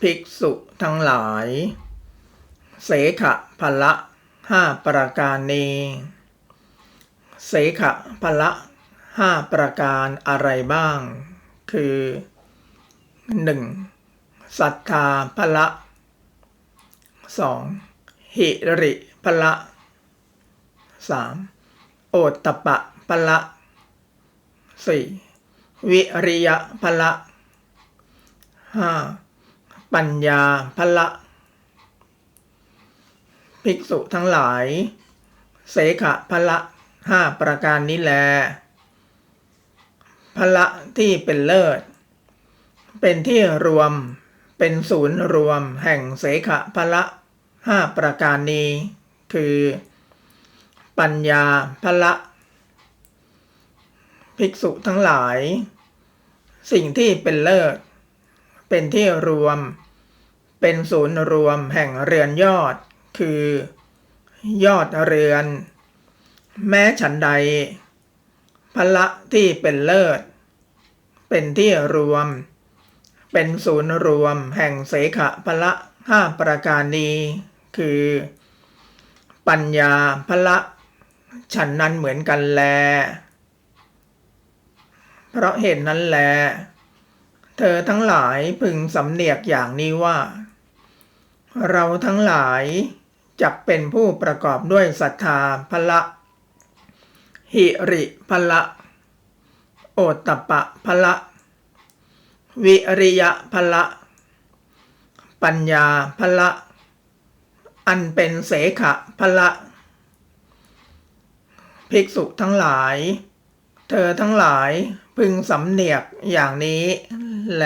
ภิกษุทั้งหลาย เสขะพละห้าประการนี้เสขะพละห้าประการอะไรบ้าง คือหนึ่งศรัทธาพละสองหิริพละสามโอตตปะพละสี่วิริยะพละห้า ปัญญาพละ ภิกษุทั้งหลาย เสขะพละห้าประการนี้แล พละที่เป็นเลิศ เป็นที่รวม เป็นศูนย์รวมแห่งเสขะพละห้าประการนี้ คือ ปัญญาพละ ภิกษุทั้งหลาย สิ่งที่เป็นเลิศ เป็นที่รวม เป็นศูนย์รวมแห่งเรือนยอด คือ ยอดเรือน แม้ฉันใดพละที่เป็นเลิศ เป็นที่รวม เป็นศูนย์รวมแห่งเสขะพละห้าประการนี้ คือ ปัญญาพละฉันนั้นเหมือนกันแล เพราะเหตุนนั้นแล เธอทั้งหลายพึงสำเนียกอย่างนี้ว่า เราทั้งหลายจักเป็นผู้ประกอบด้วยศรัทธาพละ หิริพละ โอตตปะพละ วิริยะพละ ปัญญาพละ อันเป็นเสขะพละ ภิกษุทั้งหลาย เธอทั้งหลายพึงสำเนียกอย่างนี้ แล